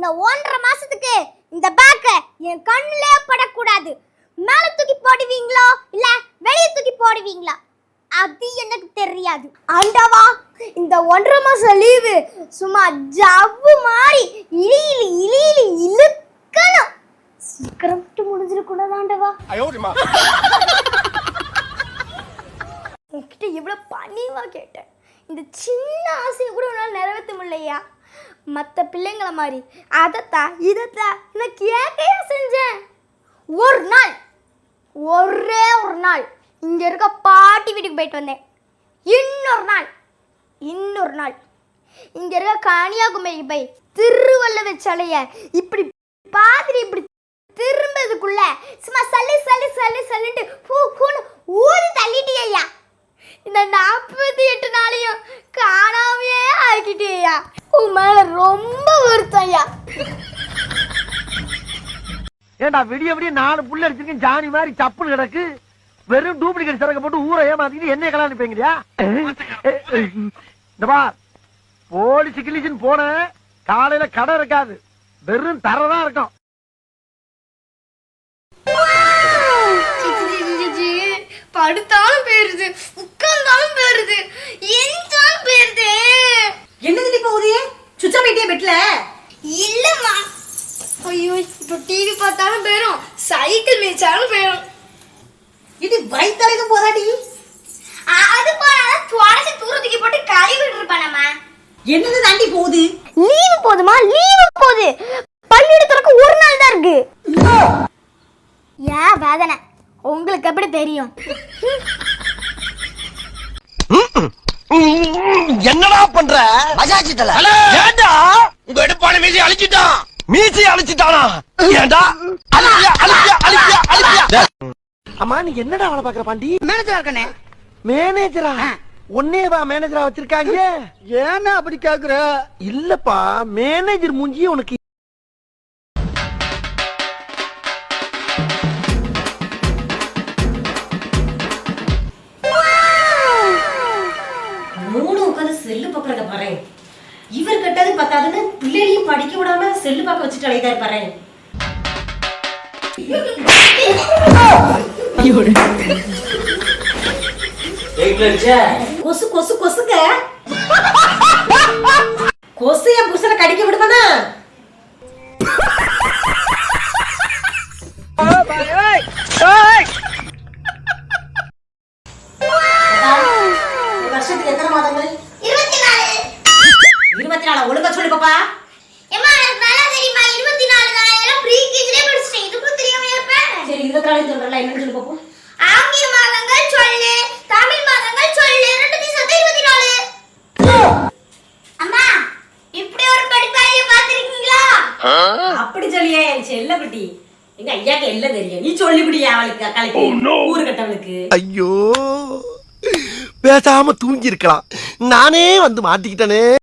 இந்த ஒன்றரை மாசத்துக்கு இந்த பேக்க என் கண்ணிலே படக்கூடாது. மேல தூக்கி போடுவீங்களோ? இல்ல வெளியே தூக்கி போடுவீங்களா? அது எனக்கு தெரியாது. ஆண்டவா இந்த ஒன்றரை மாசம் லீவு சும்மா ஜவ்வு மாதிரி இழியிலி இழியிலி இழுக்கணும். சீக்கிரம் மட்டும் முடிஞ்சிடக்கூடாது ஆண்டவா. உன்கிட்ட எவ்வளோ பணிவா கேட்டேன். இந்த சின்ன ஆசையை கூட உன்னால் நிறைவேற்ற முடியலையா? மற்ற பிள்ளைங்கள மாதிரி அதைத்தா இதைத்தா நான் கேட்கையா செஞ்சேன் ஒரு நாள் ஒரே ஒரு நாள் இங்கே இருக்க பாட்டி வீட்டுக்கு போயிட்டு வந்தேன். இன்னொரு நாள் இன்னொரு நாள் இங்கே இருக்க கன்னியாகுமரி போய் திருவள்ளுவர் சிலைய இப்படி பாதிரி இப்படி திரும்பதுக்குள்ள சும்மா சல்லி சல்லி சல்லி சல்லிட்டு பூ பூன்னு ஊதி தள்ளிட்டியா இந்த நாற்பத்தி எட்டு நாளையும் காணாமையே ஆக்கிட்டேயா உன் மேல ரொம்ப வருத்தம் ஐயா. ஏண்டா விடிய விடிய நாலு புள்ள அடிச்சிருக்கேன் ஜானி மாதிரி சப்புன்னு கிடக்கு. வெறும் டூப்ளிகேட் சரக்கு போட்டு ஊரை ஏமாத்திட்டு என்ன கல்யாணம் நிப்பீங்கயா இந்த பா போலீஸ் கிளிச்சுன்னு போன காலையில கடை இருக்காது. வெறும் தரதான் இருக்கும் படுத்தாலும் போயிருது உட்கார்ந்தாலும் போயிருது எந்தாலும் போயிருது என்னது நீ போகுது சுச்சா போயிட்டே பெட்ல இல்லம்மா. ஐயோ இப்போ டிவி பார்த்தாலும் போயிடும் சைக்கிள் மேய்ச்சாலும் போயிடும் இது வயிற்றுலைக்கும் போதாடி. அது போனாலும் துவாரசி தூரத்துக்கு போட்டு கழுவி விட்டுருப்பானம்மா. என்னது தாண்டி போகுது? லீவு போதுமா? லீவு போகுது பள்ளியோட திறக்க ஒரு நாள் தான் இருக்கு. ஏன் வேதனை? உங்களுக்கு எப்படி தெரியும்? என்னடா பண்ற? மஜாச்சி தல. ஏண்டா? உங்க எடுப்பான மீசி அழிச்சிட்டான். மீசி அழிச்சிட்டானா? ஏண்டா? அழிப்பியா அழிப்பியா அழிப்பியா அழிப்பியா அம்மா நீ என்னடா வேலை பாக்குற பாண்டி? மேனேஜரா இருக்கனே. மேனேஜரா ஒன்னேவா மேனேஜரா வச்சிருக்காங்க. ஏன்னா அப்படி கேக்குற. இல்லப்பா மேனேஜர் மூஞ்சி உனக்கு கட்டது பத்தாதுன்னு பிள்ளைகளையும் படிக்க விடாம செல்லு பார்க்க வச்சுட்டு அழைதாரு பாரு. கொசு கொசு கொசுங்க. கொசு என் புருஷனை கடிக்க விடுவானா இந்த வருஷத்துக்கு எத்தனை மாதங்கள்? பாப்பா. ஏமா எனக்கு நல்லா தெரியுமா? இருபத்தி நாலு தான்? எல்லாம் ப்ரீ கேஜிலே படிச்சிட்டேன். இதுக்கும் தெரியாம இருப்பேன் சரி இருபத்தி நாலு சொல்றல என்னன்னு சொல்லு பாப்போம். ஆங்கில மாதங்கள் சொல்லு தமிழ் மாதங்கள் சொல்லு ரெண்டு சேர்த்து இருபத்தி நாலு. அம்மா இப்படி ஒரு படிப்பாளிய பாத்திருக்கீங்களா அப்படி சொல்லியா என் செல்ல குட்டி. எங்க ஐயாக்கு எல்லாம் தெரியும். நீ சொல்லிவிடியா அவளுக்கு கலைக்கு ஊரு கட்டவளுக்கு. ஐயோ. பேசாம தூங்கி இருக்கலாம் நானே வந்து மாட்டிக்கிட்டனே.